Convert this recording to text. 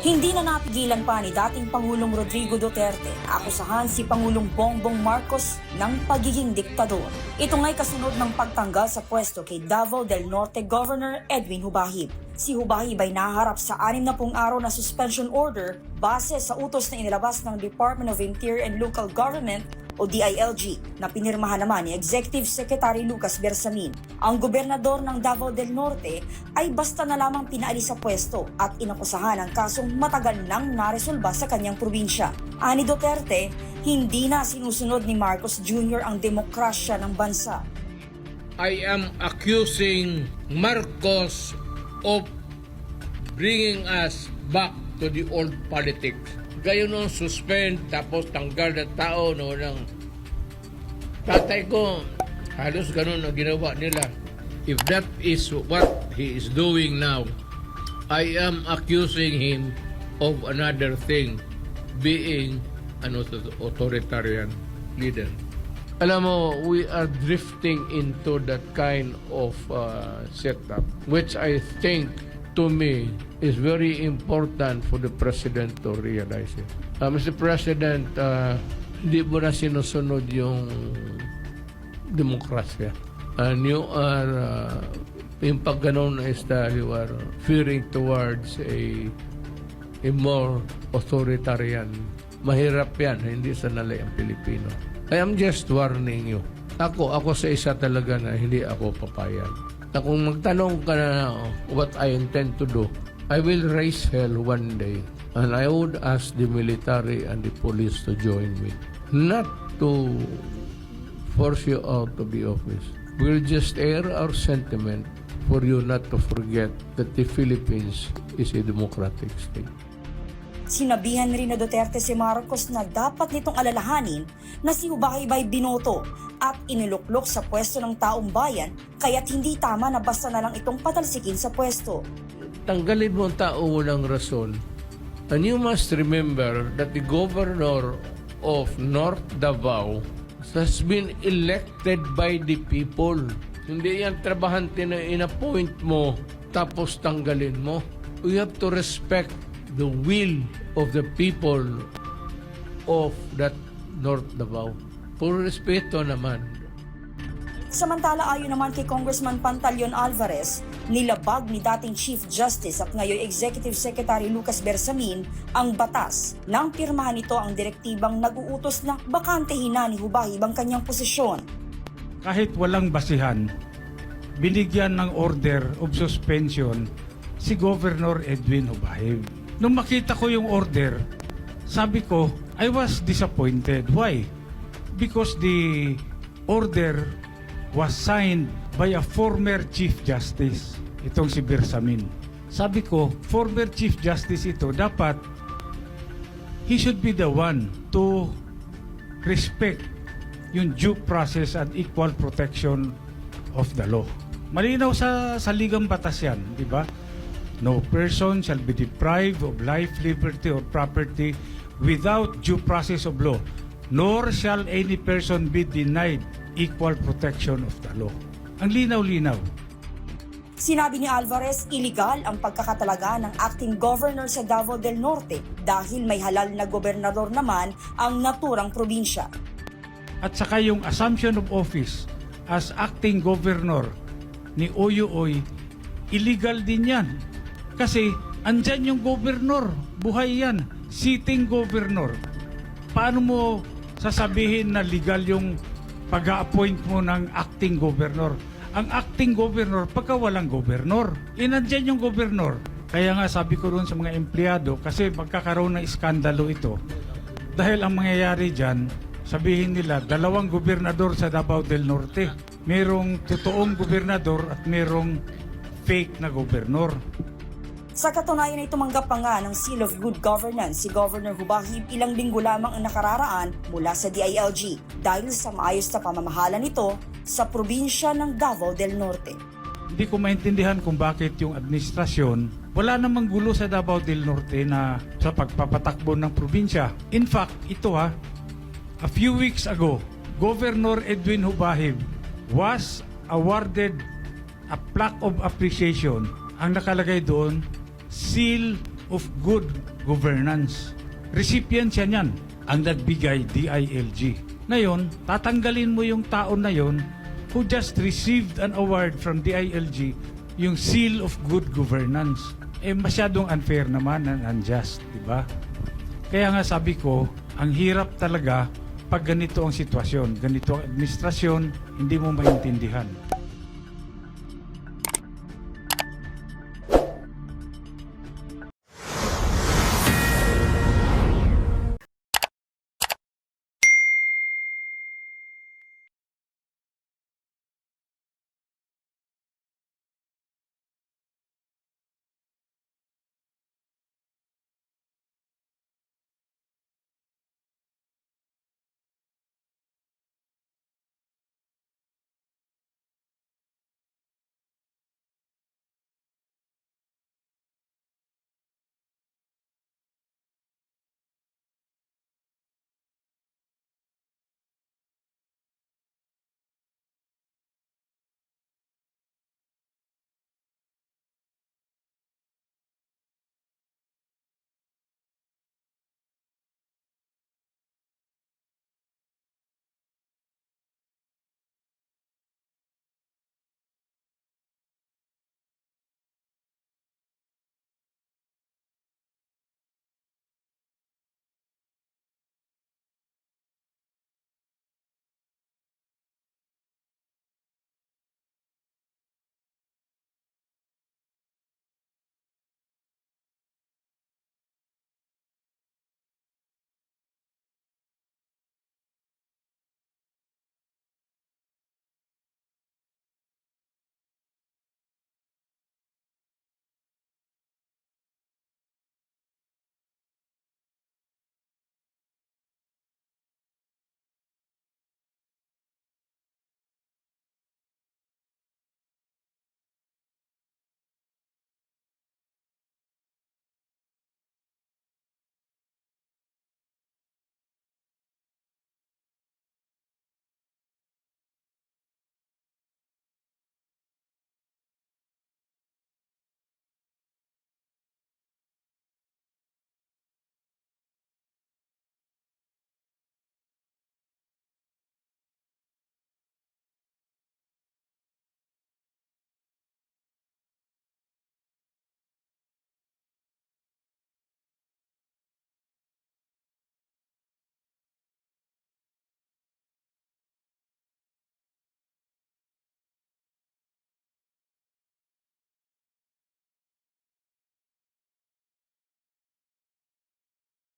Hindi na napigilan pa ni dating Pangulong Rodrigo Duterte na akusahan si Pangulong Bongbong Marcos ng pagiging diktador. Ito nga'y kasunod ng pagtanggal sa pwesto kay Davao del Norte Governor Edwin Hubahib. Si Hubahib ay naharap sa 60 araw na suspension order base sa utos na inilabas ng Department of Interior and Local Government o DILG na pinirmahan naman ni Executive Secretary Lucas Bersamin. Ang gobernador ng Davao del Norte ay basta na lamang pinaalis sa pwesto at inakusahan ang kasong matagal nang naresolba sa kanyang probinsya. Ani Duterte, hindi na sinusunod ni Marcos Jr. ang demokrasya ng bansa. I am accusing Marcos of bringing us back to the old politics. Gayo nung suspend tapos tanggal na tao no ng tatay ko. Halos ganun ang ginawa nila. If that is what he is doing now, I am accusing him of another thing, being an author- authoritarian leader. Alam mo, we are drifting into that kind of uh, setup, which I think, to me, is very important for the President to realize it. Uh, Mr. President, uh, hindi mo na sinusunod yung demokrasya. And you are, uh, yung pag ganun is that you are fearing towards a a more authoritarian. Mahirap yan, hindi sanalay ang Pilipino. I am just warning you. Ako, ako sa isa talaga na hindi ako papayag. Na kung magtanong ka na what I intend to do, I will raise hell one day. And I would ask the military and the police to join me. Not to force you out of the office. We'll just air our sentiment for you not to forget that the Philippines is a democratic state. Sinabihan rin na Duterte si Marcos na dapat nitong alalahanin na si Hubaybay binoto at iniluklok sa pwesto ng taong bayan kaya't hindi tama na basta na lang itong patalsikin sa pwesto. Tanggalin mo ang tao walang rason. And you must remember that the governor of North Davao has been elected by the people. Hindi yan trabahante na in-appoint mo tapos tanggalin mo. We have to respect the will of the people of that North Davao. Puro respeto naman. Samantala ayon naman kay Congressman Pantaleon Alvarez, nilabag ni dating Chief Justice at ngayon Executive Secretary Lucas Bersamin ang batas nang pirmahan nito ang direktibang nag-uutos na bakantehin na ni Hubahib ang kanyang posisyon. kahit walang basihan, binigyan ng order of suspension si Governor Edwin Hubahib. Nung makita ko yung order, sabi ko, I was disappointed. Why? Because the order was signed by a former Chief Justice, itong si Bersamin. Sabi ko, former Chief Justice ito, dapat he should be the one to respect yung due process and equal protection of the law. Malinaw sa saligang batas yan, di ba? No person shall be deprived of life, liberty, or property without due process of law, nor shall any person be denied equal protection of the law. Ang linaw-linaw. Sinabi ni Alvarez, iligal ang pagkakatalaga ng acting governor sa Davao del Norte dahil may halal na gobernador naman ang naturang probinsya. At saka yung assumption of office as acting governor ni Oyuoy, illegal din yan. Kasi andyan yung governor, buhay yan, sitting governor. Paano mo sasabihin na legal yung pag-appoint mo ng acting governor? Ang acting governor, pagka walang governor, inandyan yung governor. Kaya nga sabi ko doon sa mga empleyado, kasi magkakaroon ng iskandalo ito. Dahil ang mangyayari dyan, sabihin nila, dalawang gobernador sa Davao del Norte. Merong totoong gobernador at merong fake na gobernor. Sa katunayan ay tumanggap pa nga ng Seal of Good Governance si Governor Hubahib ilang linggo lamang ang nakararaan mula sa DILG dahil sa maayos na pamamahala nito sa probinsya ng Davao del Norte. Hindi ko maintindihan kung bakit yung administrasyon wala namang gulo sa Davao del Norte na sa pagpapatakbo ng probinsya. In fact, ito ha, a few weeks ago, Governor Edwin Hubahib was awarded a plaque of appreciation. Ang nakalagay doon, Seal of Good Governance. Recipient siya niyan, ang nagbigay DILG. Ngayon, tatanggalin mo yung tao na yon who just received an award from DILG, yung Seal of Good Governance. Eh, masyadong unfair naman and unjust, di ba? Kaya nga sabi ko, ang hirap talaga pag ganito ang sitwasyon, ganito ang administrasyon, hindi mo maintindihan.